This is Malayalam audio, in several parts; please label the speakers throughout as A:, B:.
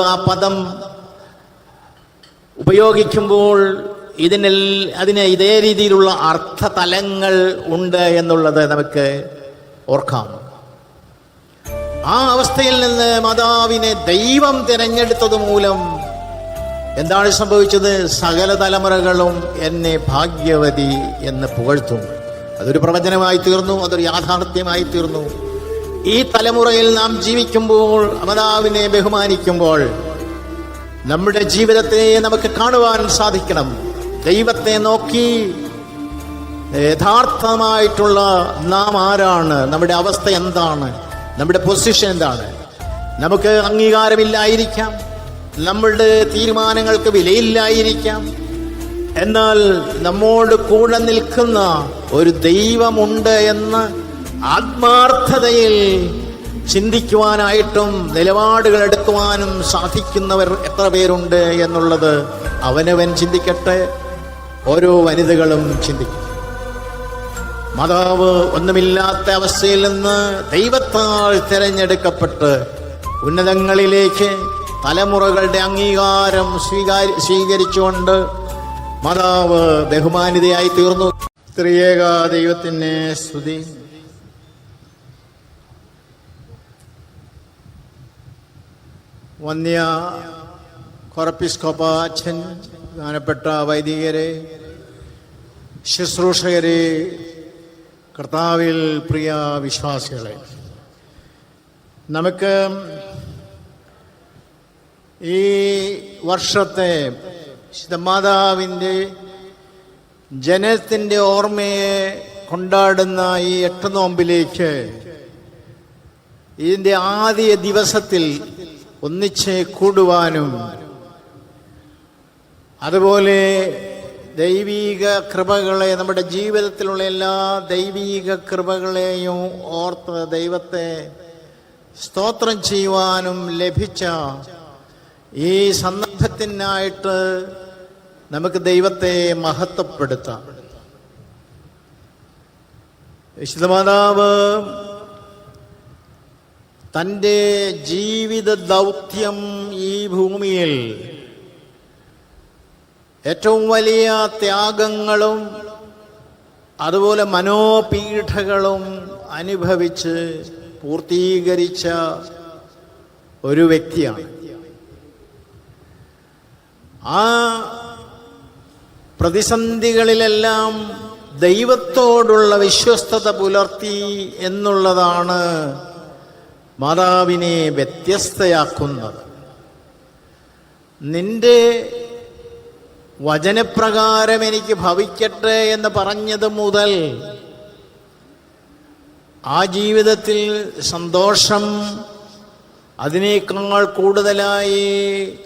A: ആ പദം ഉപയോഗിക്കുമ്പോൾ ഇതിനിൽ അതിന് ഇതേ രീതിയിലുള്ള അർത്ഥ തലങ്ങൾ ഉണ്ട് എന്നുള്ളത് നമുക്ക് ഓർക്കാം. ആ അവസ്ഥയിൽ നിന്ന് മാതാവിനെ ദൈവം തിരഞ്ഞെടുത്തത് മൂലം എന്താണ് സംഭവിച്ചത്? സകല തലമുറകളും എന്നെ ഭാഗ്യവതി എന്ന് പുകഴ്ത്തും. അതൊരു പ്രവചനമായി തീർന്നു അതൊരു യാഥാർത്ഥ്യമായി തീർന്നു. ഈ തലമുറയിൽ നാം ജീവിക്കുമ്പോൾ അമതാവിനെ ബഹുമാനിക്കുമ്പോൾ നമ്മുടെ ജീവിതത്തെ നമുക്ക് കാണുവാൻ സാധിക്കണം. ദൈവത്തെ നോക്കി യഥാർത്ഥമായിട്ടുള്ള നാം ആരാണ്? നമ്മുടെ അവസ്ഥ എന്താണ്? നമ്മുടെ പൊസിഷൻ എന്താണ്? നമുക്ക് അംഗീകാരമില്ലായിരിക്കാം. നമ്മളുടെ തീരുമാനങ്ങൾക്ക് വിലയില്ലായിരിക്കാം. എന്നാൽ നമ്മോട് കൂടെ നിൽക്കുന്ന ഒരു ദൈവമുണ്ട് എന്ന് ആത്മാർത്ഥതയിൽ ചിന്തിക്കുവാനായിട്ടും നിലപാടുകൾ എടുക്കുവാനും സാധിക്കുന്നവർ എത്ര പേരുണ്ട് എന്നുള്ളത് അവനവൻ ചിന്തിക്കട്ടെ ഓരോ വനിതകളും ചിന്തിക്കും. മാതാവ് ഒന്നുമില്ലാത്ത അവസ്ഥയിൽ നിന്ന് ദൈവത്താൽ തിരഞ്ഞെടുക്കപ്പെട്ട് ഉന്നതങ്ങളിലേക്ക് തലമുറകളുടെ അംഗീകാരം സ്വീകാരി സ്വീകരിച്ചുകൊണ്ട് മാതാവ് ബഹുമാനിതയായി തീർന്നു. സ്ത്രീയേക ദൈവത്തിന്റെ സ്തുതി. വന്യ കൊറപ്പിസ്കോപ്പ അച്ഛൻ പ്രധാനപ്പെട്ട വൈദികരെ ശുശ്രൂഷകരെ കർത്താവിൽ പ്രിയ വിശ്വാസികളെ നമുക്ക് ഈ വർഷത്തെ ശിതമാതാവിന്റെ ജനത്തിന്റെ ഓർമ്മയെ കൊണ്ടാടുന്ന ഈ എട്ട് നോമ്പിലേക്ക് ഇതിന്റെ ആദ്യ ദിവസത്തിൽ ഒന്നിച്ച് കൂടുവാനും. അതുപോലെ ദൈവീക കൃപകളെ നമ്മുടെ ജീവിതത്തിലുള്ള എല്ലാ ദൈവീക കൃപകളെയും ഓർത്ത് ദൈവത്തെ സ്തോത്രം ചെയ്യുവാനും ലഭിച്ച ഈ സന്ദർഭത്തിനായിട്ട് നമുക്ക് ദൈവത്തെ മഹത്വപ്പെടുത്താം. വിശുദ്ധമാതാവ് തന്റെ ജീവിത ദൗത്യം ഈ ഭൂമിയിൽ ഏറ്റവും വലിയ ത്യാഗങ്ങളും അതുപോലെ മനോപീഠകളും അനുഭവിച്ച് പൂർത്തീകരിച്ച ഒരു വ്യക്തിയാണ്. ആ പ്രതിസന്ധികളിലെല്ലാം ദൈവത്തോടുള്ള വിശ്വസ്തത പുലർത്തി എന്നുള്ളതാണ് മാതാവിനെ വ്യത്യസ്തയാക്കുന്നത്. നിന്റെ വചനപ്രകാരം എനിക്ക് ഭവിക്കട്ടെ എന്ന് പറഞ്ഞത് മുതൽ ആ ജീവിതത്തിൽ സന്തോഷം അതിനേക്കാൾ കൂടുതലായി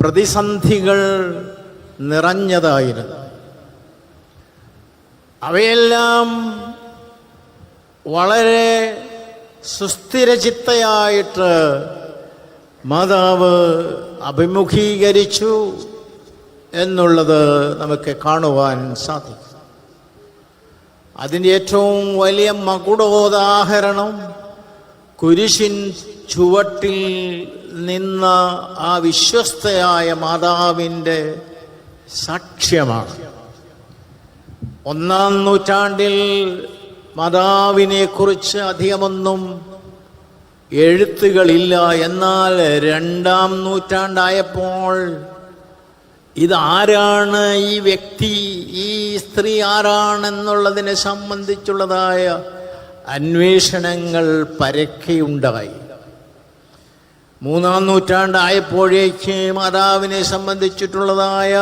A: പ്രതിസന്ധികൾ നിറഞ്ഞതായിരുന്നു. അവയെല്ലാം വളരെ സുസ്ഥിരചിത്തയായിട്ട് മാതാവ് അഭിമുഖീകരിച്ചു എന്നുള്ളത് നമുക്ക് കാണുവാൻ സാധിക്കും. അതിന്റെ ഏറ്റവും വലിയ മകുടോദാഹരണം കുരിശിൻ ചുവട്ടിൽ നിന്ന ആ വിശ്വസ്തയായ മാതാവിന്റെ സാക്ഷ്യമാണ്. ഒന്നാം നൂറ്റാണ്ടിൽ മാതാവിനെ കുറിച്ച് അധികമൊന്നും എഴുത്തുകളില്ല. എന്നാൽ രണ്ടാം നൂറ്റാണ്ടായപ്പോൾ ഇതാരാണ് ഈ വ്യക്തി? ഈ സ്ത്രീ ആരാണെന്നുള്ളതിനെ സംബന്ധിച്ചുള്ളതായ അന്വേഷണങ്ങൾ പരക്കെയുണ്ടായി മൂന്നാം നൂറ്റാണ്ടായപ്പോഴേക്ക് മാതാവിനെ സംബന്ധിച്ചിട്ടുള്ളതായ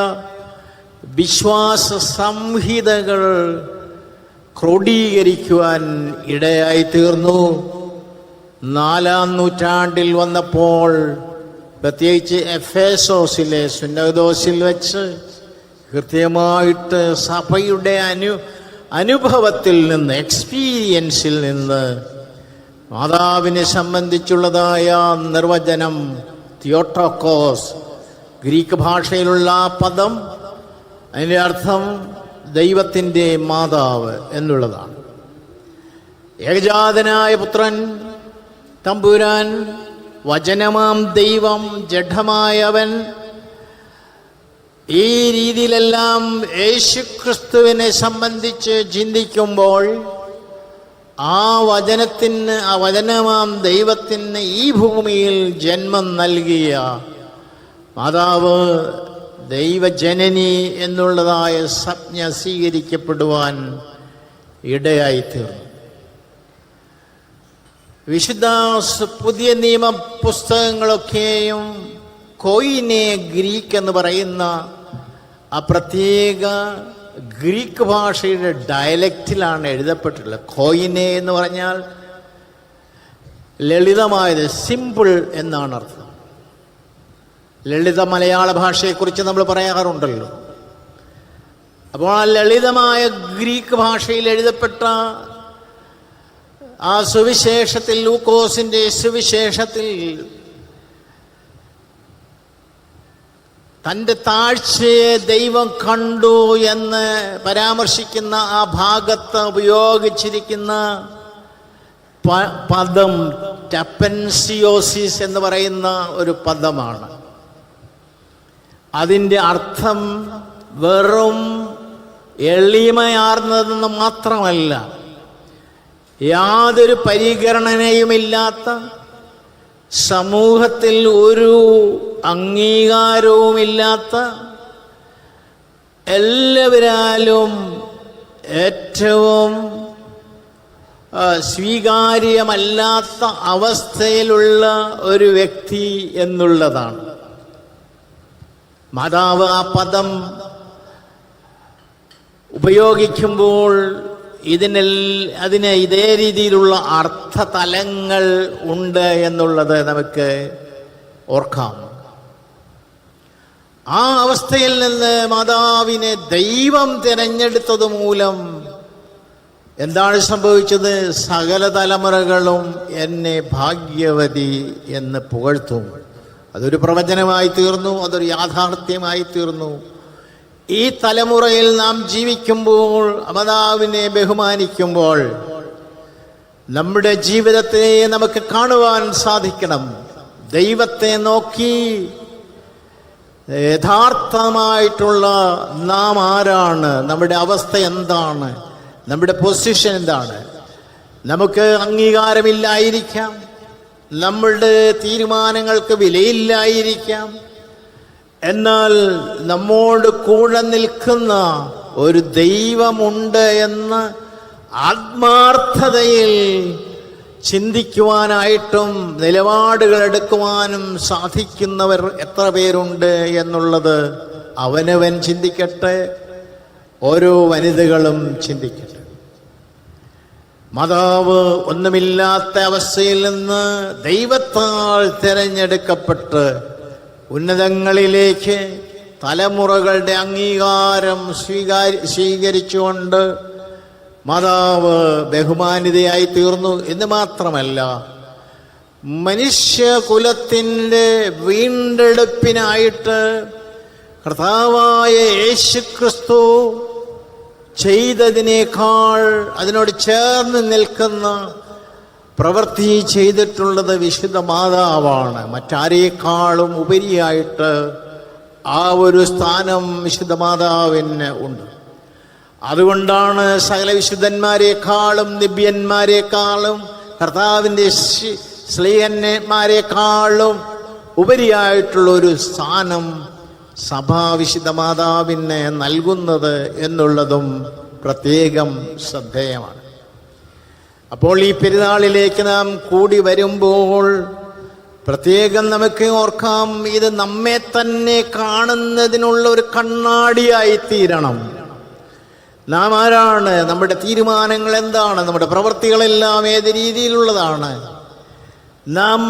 A: വിശ്വാസ സംഹിതകൾ ക്രോഡീകരിക്കുവാൻ ഇടയായി തീർന്നു നാലാം നൂറ്റാണ്ടിൽ വന്നപ്പോൾ പ്രത്യേകിച്ച് എഫേസോസിലെ സുന്നദോസിൽ വെച്ച് കൃത്യമായിട്ട് സഭയുടെ അനു അനുഭവത്തിൽ നിന്ന് എക്സ്പീരിയൻസിൽ നിന്ന് മാതാവിനെ സംബന്ധിച്ചുള്ളതായ നിർവചനം തിയോട്ടോക്കോസ് ഗ്രീക്ക് ഭാഷയിലുള്ള പദം. അതിന്റെ അർത്ഥം ദൈവത്തിന്റെ മാതാവ് എന്നുള്ളതാണ്. ഏകജാതനായ പുത്രൻ തമ്പുരാൻ വചനമാം ദൈവം ജഡമായവൻ ഈ രീതിയിലെല്ലാം യേശുക്രിസ്തുവിനെ സംബന്ധിച്ച് ചിന്തിക്കുമ്പോൾ ആ വചനത്തിന് ആ വചനമാം ദൈവത്തിന് ഈ ഭൂമിയിൽ ജന്മം നൽകിയ മാതാവ് ദൈവജനനി എന്നുള്ളതായ സംജ്ഞ സ്വീകരിക്കപ്പെടുവാൻ ഇടയായിത്തീർന്നു. വിശുദ്ധ പുതിയ നിയമ പുസ്തകങ്ങളൊക്കെയും കോയിനെ ഗ്രീക്ക് എന്ന് പറയുന്ന ആ പ്രത്യേക ഗ്രീക്ക് ഭാഷയുടെ ഡയലക്റ്റിലാണ് എഴുതപ്പെട്ടിട്ടുള്ളത്. കോയിനെ എന്ന് പറഞ്ഞാൽ ലളിതമായത് സിമ്പിൾ എന്നാണ് അർത്ഥം. ലളിത മലയാള ഭാഷയെക്കുറിച്ച് നമ്മൾ പറയാറുണ്ടല്ലോ. അപ്പോൾ ആ ലളിതമായ ഗ്രീക്ക് ഭാഷയിൽ എഴുതപ്പെട്ട ആ സുവിശേഷത്തിൽ ലൂക്കോസിന്റെ സുവിശേഷത്തിൽ തന്റെ താഴ്ചയെ ദൈവം കണ്ടു എന്ന് പരാമർശിക്കുന്ന ആ ഭാഗത്ത് ഉപയോഗിച്ചിരിക്കുന്ന പദം ടപ്പൻസിയോസിസ് എന്ന് പറയുന്ന ഒരു പദമാണ്. അതിന്റെ അർത്ഥം വെറും എളിമയാർന്നതെന്ന് മാത്രമല്ല യാതൊരു പരിഗണനയുമില്ലാത്ത സമൂഹത്തിൽ ഒരു അംഗീകാരവുമില്ലാത്ത എല്ലാവരാലും ഏറ്റവും സ്വീകാര്യമല്ലാത്ത അവസ്ഥയിലുള്ള ഒരു വ്യക്തി എന്നുള്ളതാണ്. മാതാവ് ആ പദം ഉപയോഗിക്കുമ്പോൾ ഇതിനെൽ അതിന് ഇതേ രീതിയിലുള്ള അർത്ഥ തലങ്ങൾ ഉണ്ട് എന്നുള്ളത് നമുക്ക് ഓർക്കാം. ആ അവസ്ഥയിൽ നിന്ന് മാതാവിനെ ദൈവം തിരഞ്ഞെടുത്തത് മൂലം എന്താണ് സംഭവിച്ചത്? സകല തലമുറകളും എന്നെ ഭാഗ്യവതി എന്ന് പുകഴ്ത്തും. അതൊരു പ്രവചനമായി തീർന്നു അതൊരു യാഥാർത്ഥ്യമായി തീർന്നു. ഈ തലമുറയിൽ നാം ജീവിക്കുമ്പോൾ അമതാവിനെ ബഹുമാനിക്കുമ്പോൾ നമ്മുടെ ജീവിതത്തെ നമുക്ക് കാണുവാൻ സാധിക്കണം. ദൈവത്തെ നോക്കി യഥാർത്ഥമായിട്ടുള്ള നാം ആരാണ് നമ്മുടെ അവസ്ഥ എന്താണ് നമ്മുടെ പൊസിഷൻ എന്താണ് നമുക്ക് അംഗീകാരമില്ലായിരിക്കാം. നമ്മളുടെ തീരുമാനങ്ങൾക്ക് വിലയില്ലായിരിക്കാം. എന്നാൽ നമ്മോട് കൂടെ നിൽക്കുന്ന ഒരു ദൈവമുണ്ട് എന്ന് ആത്മാർത്ഥതയിൽ ചിന്തിക്കുവാനായിട്ടും നിലപാടുകൾ എടുക്കുവാനും സാധിക്കുന്നവർ എത്ര പേരുണ്ട് എന്നുള്ളത് അവനവൻ ചിന്തിക്കട്ടെ ഓരോ വനിതകളും ചിന്തിക്കട്ടെ. മാതാവ് ഒന്നുമില്ലാത്ത അവസ്ഥയിൽ നിന്ന് ദൈവത്താൽ തിരഞ്ഞെടുക്കപ്പെട്ട് ഉന്നതങ്ങളിലേക്ക് തലമുറകളുടെ അംഗീകാരം സ്വീകാരി സ്വീകരിച്ചുകൊണ്ട് മാതാവ് ബഹുമാനിതയായി തീർന്നു എന്ന് മാത്രമല്ല മനുഷ്യകുലത്തിന്റെ വീണ്ടെടുപ്പിനായിട്ട് കർത്താവായ യേശുക്രിസ്തു ചെയ്തതിനേക്കാൾ അതിനോട് ചേർന്ന് നിൽക്കുന്ന പ്രവൃത്തി ചെയ്തിട്ടുള്ളത് വിശുദ്ധ മാതാവാണ്. മറ്റാരേക്കാളും ഉപരിയായിട്ട് ആ ഒരു സ്ഥാനം വിശുദ്ധ മാതാവിന് ഉണ്ട്. അതുകൊണ്ടാണ് സകല വിശുദ്ധന്മാരെക്കാളും നിബ്യന്മാരെക്കാളും കർത്താവിന്റെ സ്ലേഹന്മാരെക്കാളും ഉപരിയായിട്ടുള്ള ഒരു സ്ഥാനം സഭാ മാതാവിനെ മാതാവിന് നൽകുന്നത് എന്നുള്ളതും പ്രത്യേകം ശ്രദ്ധേയമാണ്. അപ്പോൾ ഈ പെരുന്നാളിലേക്ക് നാം കൂടി വരുമ്പോൾ പ്രത്യേകം നമുക്ക് ഓർക്കാം ഇത് നമ്മെ തന്നെ കാണുന്നതിനുള്ള ഒരു കണ്ണാടിയായി തീരണം നാം ആരാണ്? നമ്മുടെ തീരുമാനങ്ങൾ എന്താണ്? നമ്മുടെ പ്രവൃത്തികളെല്ലാം ഏത് രീതിയിലുള്ളതാണ്? നാം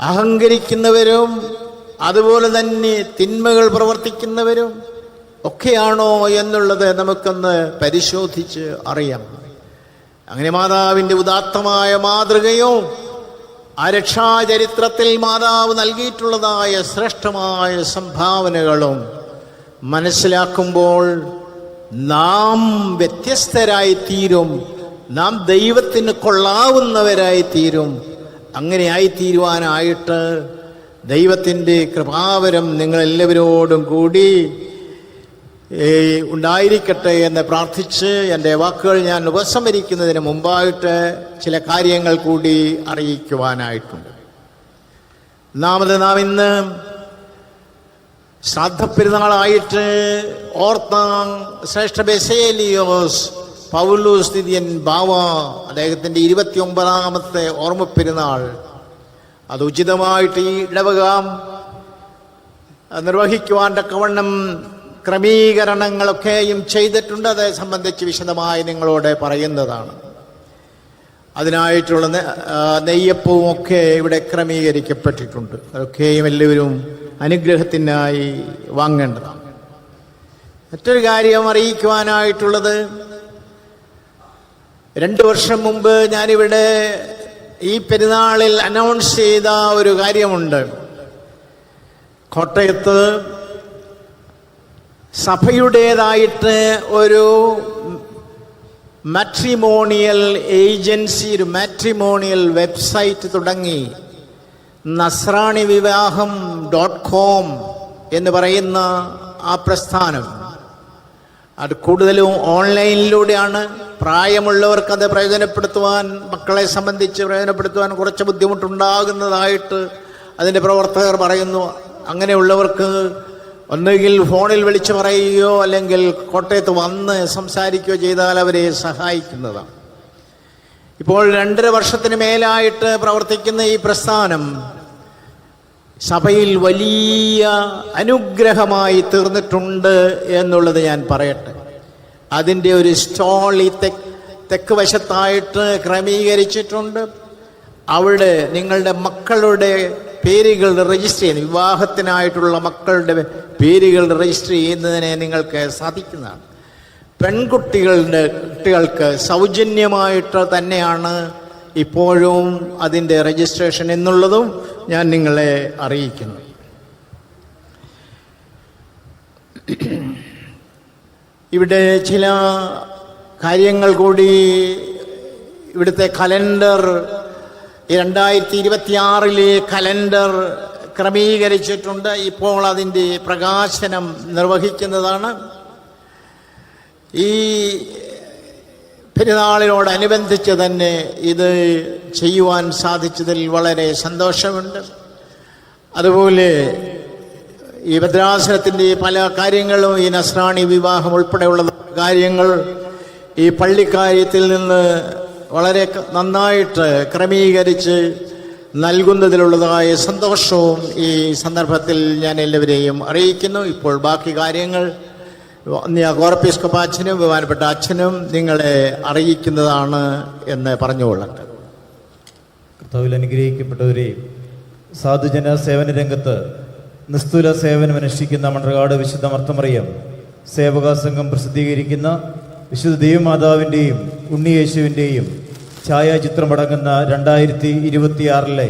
A: അഹങ്കരിക്കുന്നവരും അതുപോലെ തന്നെ തിന്മകൾ പ്രവർത്തിക്കുന്നവരും ഒക്കെയാണോ എന്നുള്ളത് നമുക്കൊന്ന് പരിശോധിച്ച് അറിയാം. അങ്ങനെ മാതാവിന്റെ ഉദാത്തമായ മാതൃകയോ ആ രക്ഷാചരിത്രത്തിൽ മാതാവ് നൽകിയിട്ടുള്ളതായ ശ്രേഷ്ഠമായ സംഭാവനകളും മനസ്സിലാക്കുമ്പോൾ നാം വ്യത്യസ്തരായി തീരും നാം ദൈവത്തിന് കൊള്ളാവുന്നവരായി തീരും അങ്ങനെ ആയിത്തീരുവാനായിട്ട് ദൈവത്തിന്റെ കൃപാവരം നിങ്ങളെല്ലാവരോടും കൂടി ഉണ്ടായിരിക്കട്ടെ എന്ന് പ്രാർത്ഥിച്ച് എന്റെ വാക്കുകൾ ഞാൻ ഉപസംഹരിക്കുന്നതിന് മുമ്പായിട്ട് ചില കാര്യങ്ങൾ കൂടി അറിയിക്കുവാനായിട്ടുണ്ട്. ഒന്നാമത് നാം ഇന്ന് ശ്രാദ്ധപ്പെരുന്നാളായിട്ട് ഓർത്ത ശ്രേഷ്ഠ ബെസേലിയോസ് പൗലൂസ് സ്ഥിതിയൻ ബാവ അദ്ദേഹത്തിന്റെ ഇരുപത്തി ഒമ്പതാമത്തെ ഓർമ്മ പെരുന്നാൾ അത് ഉചിതമായിട്ട് ഈ ഇടവക. നിർവഹിക്കുവാൻ തക്കവണ്ണം ക്രമീകരണങ്ങളൊക്കെയും ചെയ്തിട്ടുണ്ട്. അതേ സംബന്ധിച്ച് വിശദമായി നിങ്ങളോട് പറയുന്നതാണ്. അതിനായിട്ടുള്ള നെയ്യപ്പവും ഒക്കെ ഇവിടെ ക്രമീകരിക്കപ്പെട്ടിട്ടുണ്ട്. അതൊക്കെയും എല്ലാവരും അനുഗ്രഹത്തിനായി വാങ്ങേണ്ടതാണ്. മറ്റൊരു കാര്യം അറിയിക്കുവാനായിട്ടുള്ളത് രണ്ട് വർഷം മുമ്പ് ഞാനിവിടെ ഈ പെരുന്നാളിൽ അനൗൺസ് ചെയ്ത ഒരു കാര്യമുണ്ട്. കോട്ടയത്ത് സഭയുടേതായിട്ട് ഒരു മാട്രിമോണിയൽ ഏജൻസി ഒരു മാട്രിമോണിയൽ വെബ്സൈറ്റ് തുടങ്ങി. നസ്രാണി വിവാഹം ഡോട്ട് കോം എന്ന് പറയുന്ന ആ പ്രസ്ഥാനം. അത് കൂടുതലും ഓൺലൈനിലൂടെയാണ് പ്രായമുള്ളവർക്ക് അത് പ്രയോജനപ്പെടുത്തുവാൻ മക്കളെ സംബന്ധിച്ച് പ്രയോജനപ്പെടുത്തുവാൻ കുറച്ച് ബുദ്ധിമുട്ടുണ്ടാകുന്നതായിട്ട് അതിന്റെ പ്രവർത്തകർ പറയുന്നു. അങ്ങനെയുള്ളവർക്ക് ഒന്നുകിൽ ഫോണിൽ വിളിച്ചു പറയുകയോ അല്ലെങ്കിൽ കോട്ടയത്ത് വന്ന് സംസാരിക്കുകയോ ചെയ്താൽ അവരെ സഹായിക്കുന്നതാണ്. ഇപ്പോൾ രണ്ടര വർഷത്തിന് മേലായിട്ട് പ്രവർത്തിക്കുന്ന ഈ പ്രസ്ഥാനം സഭയിൽ വലിയ അനുഗ്രഹമായി തീർന്നിട്ടുണ്ട് എന്നുള്ളത് ഞാൻ പറയട്ടെ. അതിന്റെ ഒരു സ്റ്റോൾ ഈ തെക്ക് തെക്ക് വശത്തായിട്ട് ക്രമീകരിച്ചിട്ടുണ്ട്. അവിടെ നിങ്ങളുടെ മക്കളുടെ പേരുകൾ രജിസ്റ്റർ ചെയ്യുന്നു. വിവാഹത്തിനായിട്ടുള്ള മക്കളുടെ പേരുകൾ രജിസ്റ്റർ ചെയ്യുന്നതിനെ നിങ്ങൾക്ക് സാധിക്കുന്നതാണ്. പെൺകുട്ടികളുടെ കുട്ടികൾക്ക് സൗജന്യമായിട്ട് തന്നെയാണ് ഇപ്പോഴും അതിന്റെ രജിസ്ട്രേഷൻ എന്നുള്ളതും ഞാൻ നിങ്ങളെ അറിയിക്കുന്നു. ഇവിടെ ചില കാര്യങ്ങൾ കൂടി ഇവിടുത്തെ കലണ്ടർ രണ്ടായിരത്തി ഇരുപത്തിയാറിലെ കലണ്ടർ ക്രമീകരിച്ചിട്ടുണ്ട്. ഇപ്പോൾ അതിന്റെ പ്രകാശനം നിർവഹിക്കുന്നതാണ്. ഈ പെരുന്നാളിനോടനുബന്ധിച്ച് തന്നെ ഇത് ചെയ്യുവാൻ സാധിച്ചതിൽ വളരെ സന്തോഷമുണ്ട്. അതുപോലെ ഈ ഭദ്രാസനത്തിന്റെ പല കാര്യങ്ങളും ഈ നസ്രാണി വിവാഹം ഉൾപ്പെടെയുള്ള കാര്യങ്ങൾ ഈ പള്ളിക്കാര്യത്തിൽ നിന്ന് വളരെ നന്നായിട്ട് ക്രമീകരിച്ച് നൽകുന്നതിലുള്ളതായ സന്തോഷവും ഈ സന്ദർഭത്തിൽ ഞാൻ എല്ലാവരെയും അറിയിക്കുന്നു. ഇപ്പോൾ ബാക്കി കാര്യങ്ങൾ ഗോർപ്പിസ്കോപ്പ അച്ഛനും ബഹുമാനപ്പെട്ട അച്ഛനും നിങ്ങളെ അറിയിക്കുന്നതാണ് എന്ന് പറഞ്ഞുകൊള്ളട്ടെ.
B: കർത്താവിൽ അനുഗ്രഹിക്കപ്പെട്ടവരെ സാധുജന സേവന രംഗത്ത് നിസ്തുല സേവനം അനുഷ്ഠിക്കുന്ന മണ്ഡകാട് വിശുദ്ധ മർത്തമറിയം സേവകാ സംഘം പ്രസിദ്ധീകരിക്കുന്ന വിശുദ്ധ ദേവമാതാവിന്റെയും ഉണ്ണിയേശുവിന്റെയും ഛായാചിത്രമടങ്ങുന്ന രണ്ടായിരത്തി ഇരുപത്തിയാറിലെ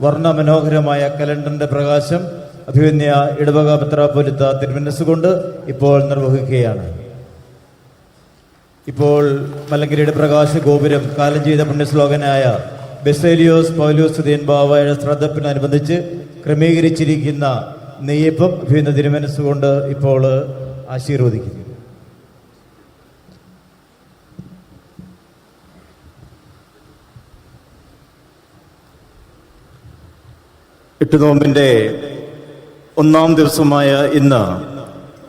B: വർണമനോഹരമായ കലണ്ടറിന്റെ പ്രകാശം അഭിമന്യ ഇടവക പത്രാപ്പൊലിത്ത തിരുമനസ്സുകൊണ്ട് ഇപ്പോൾ നിർവഹിക്കുകയാണ്. ഇപ്പോൾ മലങ്കരയുടെ പ്രകാശ ഗോപുരം കാലം ചെയ്ത പുണ്യശ്ലോകനായ ബെസേലിയോസ് പൗലോസ് സുധീൻ ബാവയുടെ ശ്രദ്ധപ്പിനനുബന്ധിച്ച് ക്രമീകരിച്ചിരിക്കുന്ന നെയ്യപ്പം അഭിയുന്ന തിരുമനസ്സുകൊണ്ട് ഇപ്പോൾ ആശീർവദിക്കുന്നു.
C: എട്ട് നോമ്പിന്റെ ഒന്നാം ദിവസമായ ഇന്ന്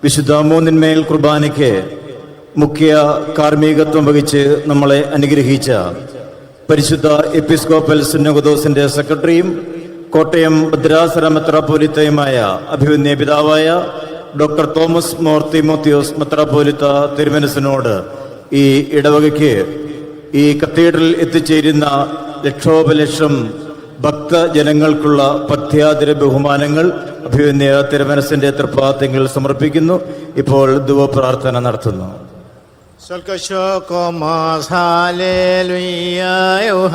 C: വിശുദ്ധ മൂന്നിന്മേൽ കുർബാനയ്ക്ക് മുഖ്യ കാർമ്മികത്വം വഹിച്ച് നമ്മളെ അനുഗ്രഹിച്ച പരിശുദ്ധ എപ്പിസ്കോപ്പൽ സുന്നഗദോസിന്റെ സെക്രട്ടറിയും കോട്ടയം ഭദ്രാസര മെത്രാപോലിത്തയുമായ അഭിമന്യ പിതാവായ ഡോക്ടർ തോമസ് മോർ മോത്തിയോസ് മെത്രാപോലിത്ത തിരുമനസിനോട് ഈ ഇടവകയ്ക്ക് ഈ കത്തീഡ്രൽ എത്തിച്ചേരുന്ന ലക്ഷോപലക്ഷം ഭക്തജനങ്ങൾക്കുള്ള പഥ്യാതിര ബഹുമാനങ്ങൾ അഭിമന്യ തിരുമനസിന്റെ തൃപ്പാത്യങ്ങൾ സമർപ്പിക്കുന്നു ഇപ്പോൾ ധുവപ്രാർത്ഥന നടത്തുന്നു
A: Solkashokoma hallelujah, oh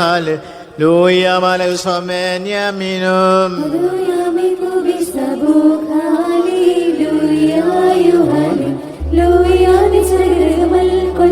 A: malak somenya minum.
D: Hallelujah, mi kubi sabuk, hallelujah, you hallelujah,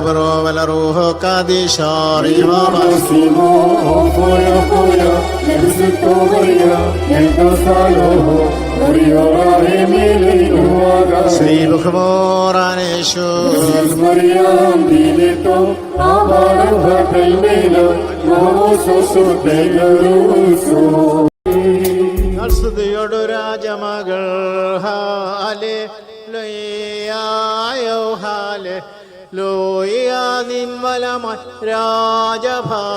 A: പ്രോവല റൂഹോ
E: കാദേശം
A: മൂലം
E: സുഖറോനത് മറിയാ നേവലബുർക്കോസാൻ ബലബറോവലറൂഹോ കാദേശാറിഹാമസ് ശ്രീ ബുഖമോറാനേശു സ്തുതിയോടു രാജമകൾ ഹാലെ ലോയായോ ഹാലെ ലോയ നിന്മലമ രാജഭാമിനിയും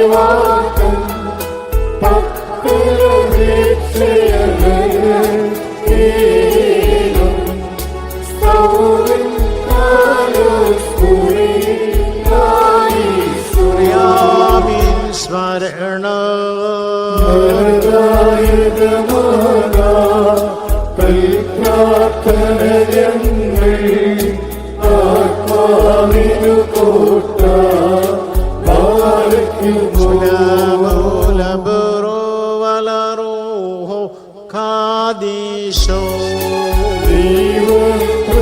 E: you all.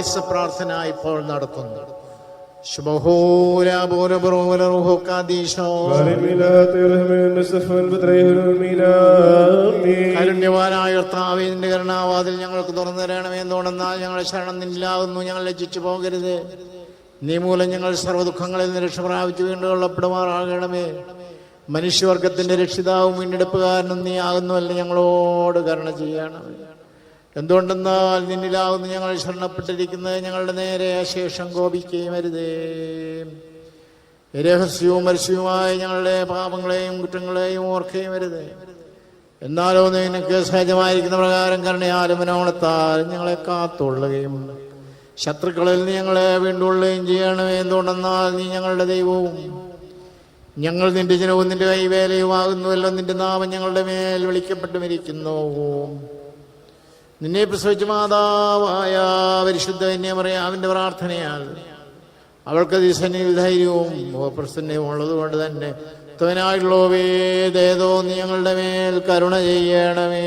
E: മധ്യസ്ഥ പ്രാർത്ഥന ഇപ്പോൾ നടത്തുന്നു കരുണാവാതിൽ ഞങ്ങൾക്ക് തുറന്നു തരണമേ എന്തുകൊണ്ടെന്നാൽ ഞങ്ങളുടെ ശരണം നിന്നിലാകുന്നു. ഞങ്ങൾ ലജ്ജിച്ചു പോകരുത്. നീ മൂലം ഞങ്ങൾ സർവദുഃഖങ്ങളിൽ നിന്ന് രക്ഷ പ്രാപിച്ചു വീണ്ടും കൊള്ളപ്പെടുമാറാകണമേ മനുഷ്യവർഗത്തിന്റെ രക്ഷിതാവും വീണ്ടെടുപ്പുകാരനും നീ ആകുന്നുവല്ല. ഞങ്ങളോട് കരുണ ചെയ്യണമേ. എന്തുകൊണ്ടെന്നാൽ നിന്നിലാവുന്നു ഞങ്ങൾ ശരണപ്പെട്ടിരിക്കുന്നത്? ഞങ്ങളുടെ നേരെ അശേഷം കോപിക്കുകയും അരുതേ. രഹസ്യവും പരസ്യവുമായി ഞങ്ങളുടെ പാപങ്ങളെയും കുറ്റങ്ങളെയും ഓർക്കുകയും അരുതേ. എന്നാലോ നിനക്ക് സഹജമായിരിക്കുന്ന പ്രകാരം കരുണയാലും മനോണത്താൽ ഞങ്ങളെ കാത്തുള്ളുകയും ശത്രുക്കളിൽ നീ ഞങ്ങളെ വീണ്ടുകൊള്ളുകയും ചെയ്യണമേ. എന്തുകൊണ്ടെന്നാൽ നീ ഞങ്ങളുടെ ദൈവവും. ഞങ്ങൾ നിന്റെ ജനവും നിന്റെ കൈവേലയുമാകുന്നുവല്ലോ. നിന്റെ നാമം ഞങ്ങളുടെ മേൽ വിളിക്കപ്പെട്ടുമിരിക്കുന്നു. നിന്നെ പ്രസവിച്ച മാതാവായ പരിശുദ്ധ എന്നെ പറയാം അവന്റെ പ്രാർത്ഥനയാൽ അവൾക്ക് ദിശനിൽ ധൈര്യവും പ്രസന്നവും ഉള്ളതുകൊണ്ട് തന്നെ തവനായുള്ളവേ ദേതോ നിങ്ങളുടെ മേൽ കരുണ ചെയ്യണമേ.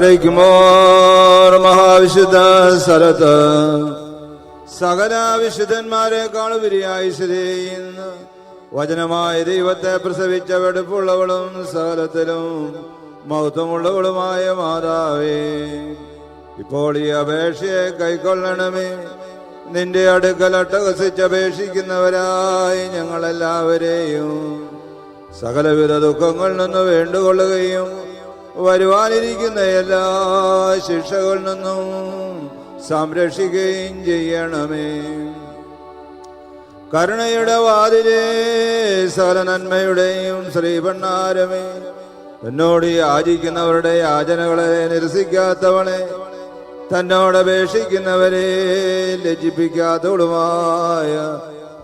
F: പാറയ്ക്കുമോർ മഹാവിശുദ്ധ സ്ഥലത്ത് സകല വിശുദ്ധന്മാരെക്കാളുപരിയായി സ്ഥിതി ചെയ്യുന്ന. വചനമായ ദൈവത്തെ പ്രസവിച്ച വെടുപ്പുള്ളവളും സകലത്തിലും മഹത്വമുള്ളവളുമായ മാതാവേ. ഇപ്പോൾ ഈ അപേക്ഷയെ കൈക്കൊള്ളണമേ. നിന്റെ അടുക്കൽ അട്ടഹസിച്ചപേക്ഷിക്കുന്നവരായി ഞങ്ങളെല്ലാവരെയും സകലവിധ ദുഃഖങ്ങളിൽ നിന്ന് വേണ്ടുകൊള്ളുകയും വരുവാനിരിക്കുന്ന എല്ലാ ശിക്ഷകളിൽ നിന്നും സംരക്ഷിക്കുകയും ചെയ്യണമേ. കരുണയുടെ വാതിലേ സകല നന്മയുടെയും ശ്രീപണ്ണാരമേ എന്നോട് യാചിക്കുന്നവരുടെ യാചനകളെ നിരസിക്കാത്തവളെ തന്നോട് അപേക്ഷിക്കുന്നവരെ ലജ്ജിപ്പിക്കാത്തവളുമായ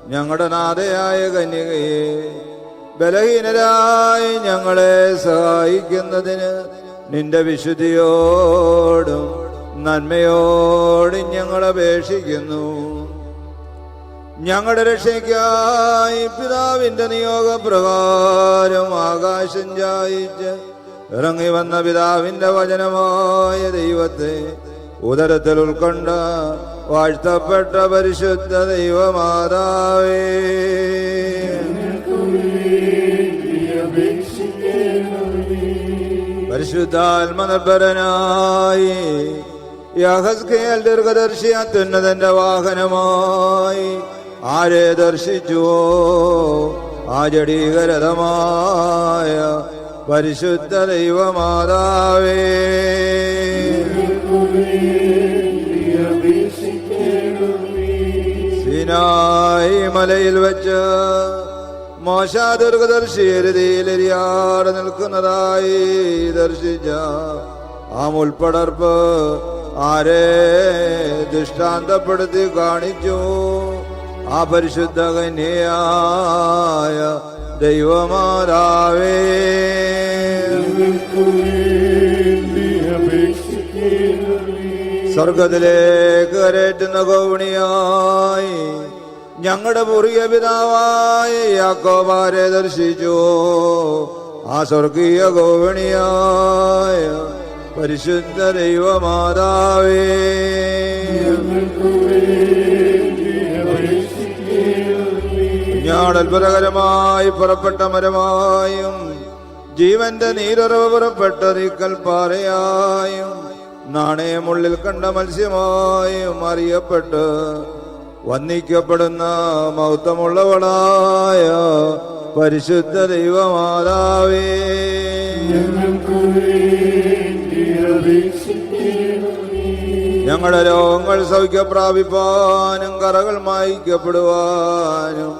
F: ഞങ്ങളുടെ നാഥയായ കന്യകയെ ബലഹീനരായി ഞങ്ങളെ സഹായിക്കുന്നതിന് നിന്റെ വിശുദ്ധിയോടും നന്മയോടും ഞങ്ങൾ അപേക്ഷിക്കുന്നു. ഞങ്ങളുടെ രക്ഷയ്ക്കായി പിതാവിന്റെ നിയോഗപ്രകാരം ആകാശം ചായിച്ച് ഇറങ്ങി വന്ന പിതാവിന്റെ വചനമായ ദൈവത്തെ ഉദരത്തിൽ ഉൾക്കൊണ്ട വാഴ്ത്തപ്പെട്ട പരിശുദ്ധ ദൈവമാതാവേ. പരിശുദ്ധാത്മനിർഭരനായി യഹസ്കേൽ ദീർഘദർശി അത്യുന്നതന്റെ വാഹനമായി. ആരെ ദർശിച്ചുവോ? ആ ജടീകരതമായ പരിശുദ്ധ ദൈവമാതാവേ. സിനായി മലയിൽ വെച്ച് മോശ ദീർഘദർശിയരുതിയിലെരിയാടെ നിൽക്കുന്നതായി ദർശിച്ച ആ മുൾപ്പടർപ്പ് ആരെ ദൃഷ്ടാന്തപ്പെടുത്തി കാണിച്ചു. ആ പരിശുദ്ധ കന്യയായ ദൈവമാതാവേ. സ്വർഗത്തിലേക്ക് കരേറ്റുന്ന ഗൗണിയായി ഞങ്ങളുടെ പുറിയ പിതാവായ യാക്കോബാരെ ദർശിച്ചു. ആ സ്വർഗീയ ഗോവണിയായ പരിശുദ്ധ ദൈവമാതാവേ. ഞാൻ അത്ഭുതകരമായി പുറപ്പെട്ട മരമായും ജീവന്റെ നീരുറവ് പുറപ്പെട്ട നീക്കൽ പാറയായും നാണയമുള്ളിൽ കണ്ട മത്സ്യമായും അറിയപ്പെട്ട് വന്ദിക്കപ്പെടുന്ന മൗത്തമുള്ളവളായ പരിശുദ്ധ ദൈവമാതാവേ. ഞങ്ങളുടെ രോഗങ്ങൾ സൗഖ്യപ്രാപിപ്പാനും കറകൾ മായിക്കപ്പെടുവാനും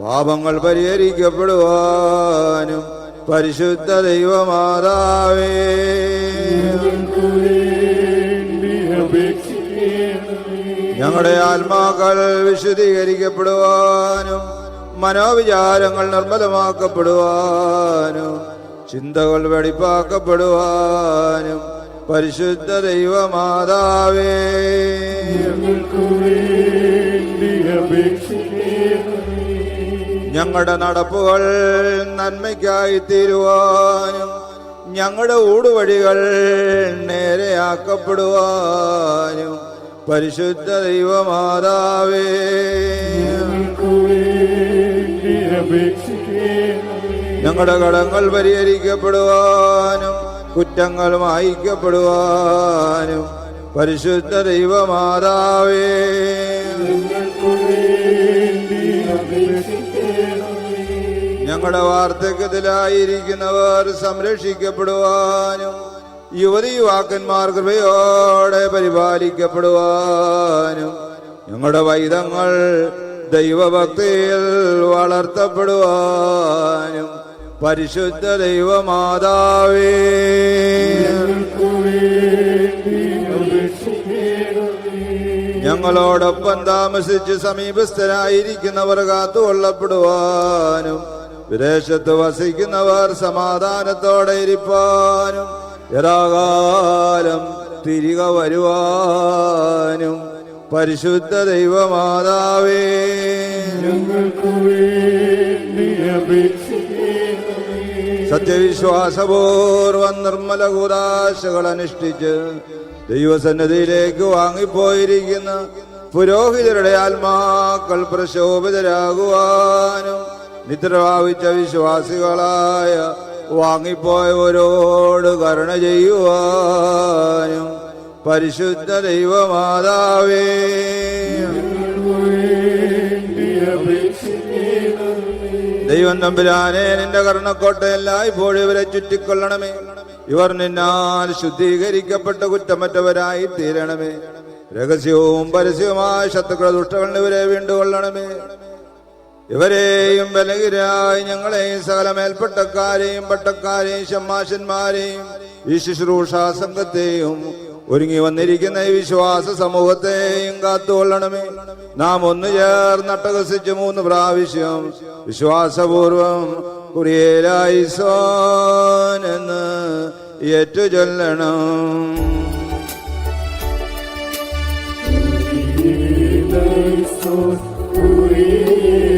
F: പാപങ്ങൾ പരിഹരിക്കപ്പെടുവാനും പരിശുദ്ധ ദൈവമാതാവേ. ഞങ്ങളുടെ ആത്മാക്കൾ വിശുദ്ധീകരിക്കപ്പെടുവാനും മനോവിചാരങ്ങൾ നിർമ്മലമാക്കപ്പെടുവാനും ചിന്തകൾ വെടിപ്പാക്കപ്പെടുവാനും പരിശുദ്ധ ദൈവമാതാവേ. ഞങ്ങളുടെ നടപ്പുകൾ നന്മയ്ക്കായി തീരുവാനും ഞങ്ങളുടെ ഊടുവഴികൾ നേരെയാക്കപ്പെടുവാനും പരിശുദ്ധ ദൈവമാതാവേ. ഞങ്ങളുടെ കടങ്ങൾ പരിഹരിക്കപ്പെടുവാനും കുറ്റങ്ങൾ മായിക്കപ്പെടുവാനും പരിശുദ്ധ ദൈവമാതാവേ. ഞങ്ങളുടെ വാർദ്ധക്യത്തിലായിരിക്കുന്നവർ സംരക്ഷിക്കപ്പെടുവാനും യുവതി യുവാക്കന്മാർ കൃപയോടെ പരിപാലിക്കപ്പെടുവാനും ഞങ്ങളുടെ വൈദങ്ങൾ ദൈവഭക്തിയിൽ വളർത്തപ്പെടുവാനും പരിശുദ്ധ ദൈവമാതാവേ. ഞങ്ങളോടൊപ്പം താമസിച്ച് സമീപസ്ഥരായിരിക്കുന്നവർ കാത്തുകൊള്ളപ്പെടുവാനും വിദേശത്ത് വസിക്കുന്നവർ സമാധാനത്തോടെ ഇരിപ്പാനും യഥാകാലം തിരികെ വരുവാനും പരിശുദ്ധ ദൈവമാതാവേ. സത്യവിശ്വാസപൂർവം നിർമ്മല കൂതാശകൾ അനുഷ്ഠിച്ച് ദൈവസന്നദ്ധിയിലേക്ക് വാങ്ങിപ്പോയിരിക്കുന്ന പുരോഹിതരുടെ ആത്മാക്കൾ പ്രശോഭിതരാകുവാനും നിദ്രഭാവിച്ച വിശ്വാസികളായ വാങ്ങിപ്പോയവരോട് കരുണ ചെയ്യുവാനും പരിശുദ്ധ ദൈവമാതാവേ. ദൈവം തമ്പുരാനെ നിന്റെ കർണക്കോട്ട ഇപ്പോഴും ഇവരെ ചുറ്റിക്കൊള്ളണമേ. ഇവർ നിന്നാൽ ശുദ്ധീകരിക്കപ്പെട്ട കുറ്റമറ്റവരായി തീരണമേ. രഹസ്യവും പരസ്യവുമായ ശത്രുക്കളെ ദുഷ്ടകളിൽ ഇവരെ വീണ്ടുകൊള്ളണമേ ഇവരെയും വിലകിരായി ഞങ്ങളെയും സകല മേൽപ്പട്ടക്കാരെയും പട്ടക്കാരെയും ഷമ്മാശന്മാരെയും ഈ ശുശ്രൂഷ സംഘത്തെയും ഒരുങ്ങി വന്നിരിക്കുന്ന ഈ വിശ്വാസ സമൂഹത്തെയും കാത്തുകൊള്ളണമേ. നാം ഒന്ന് ചേർന്നട്ടകസിച്ച് മൂന്ന് പ്രാവശ്യം വിശ്വാസപൂർവം കുറിയേലായി സോനെന്ന് ഏറ്റുചൊല്ലണം. ഏറ്റു ചൊല്ലണം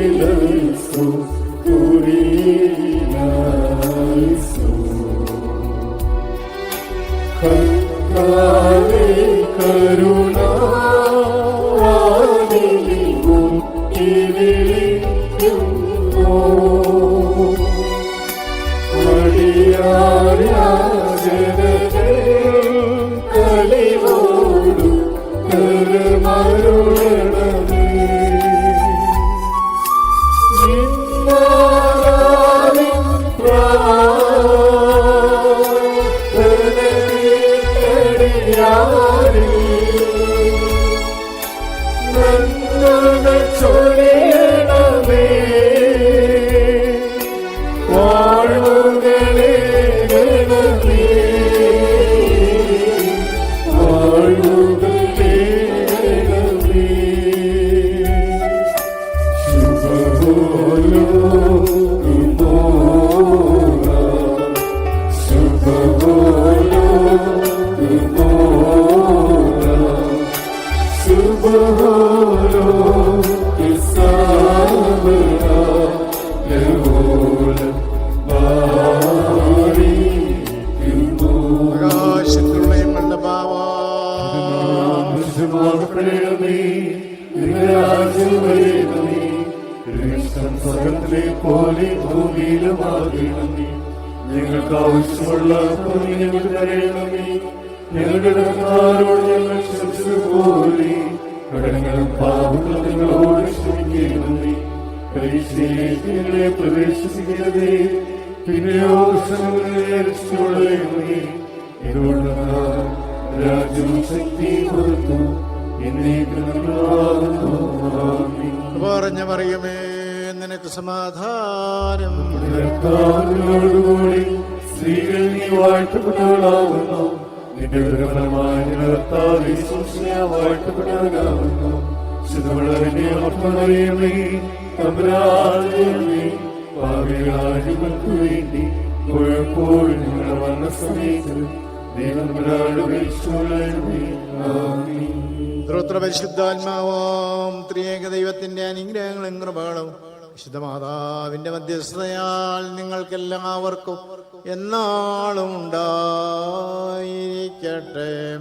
E: പരീക്ഷയിലേക്ക് പ്രവേശിപ്പിക്കരുതേ. പിന്നെയോ രാജ്യം ശക്തി കൊടുത്തു
A: പറഞ്ഞ പറയുമേ നിനക്ക് സമാധാനം.
E: കർത്താവിനോടുകൂടി സ്ത്രീകൾ നീ വാഴ്ത്തപ്പെട്ടവളാകുന്നു. നിന്റെ ഉദരഫലമായ നിലത്താതെ വാഴ്ത്തപ്പെട്ടവനാകുന്നു.
A: പരിശുദ്ധാത്മാവാം ത്രിയേക ദൈവത്തിന്റെ അനുഗ്രഹങ്ങളും കൃപകളും വിശുദ്ധ മാതാവിന്റെ മധ്യസ്ഥതയാൽ നിങ്ങൾക്കെല്ലാവർക്കും എന്നാളും ഉണ്ടായിരിക്കട്ടെ.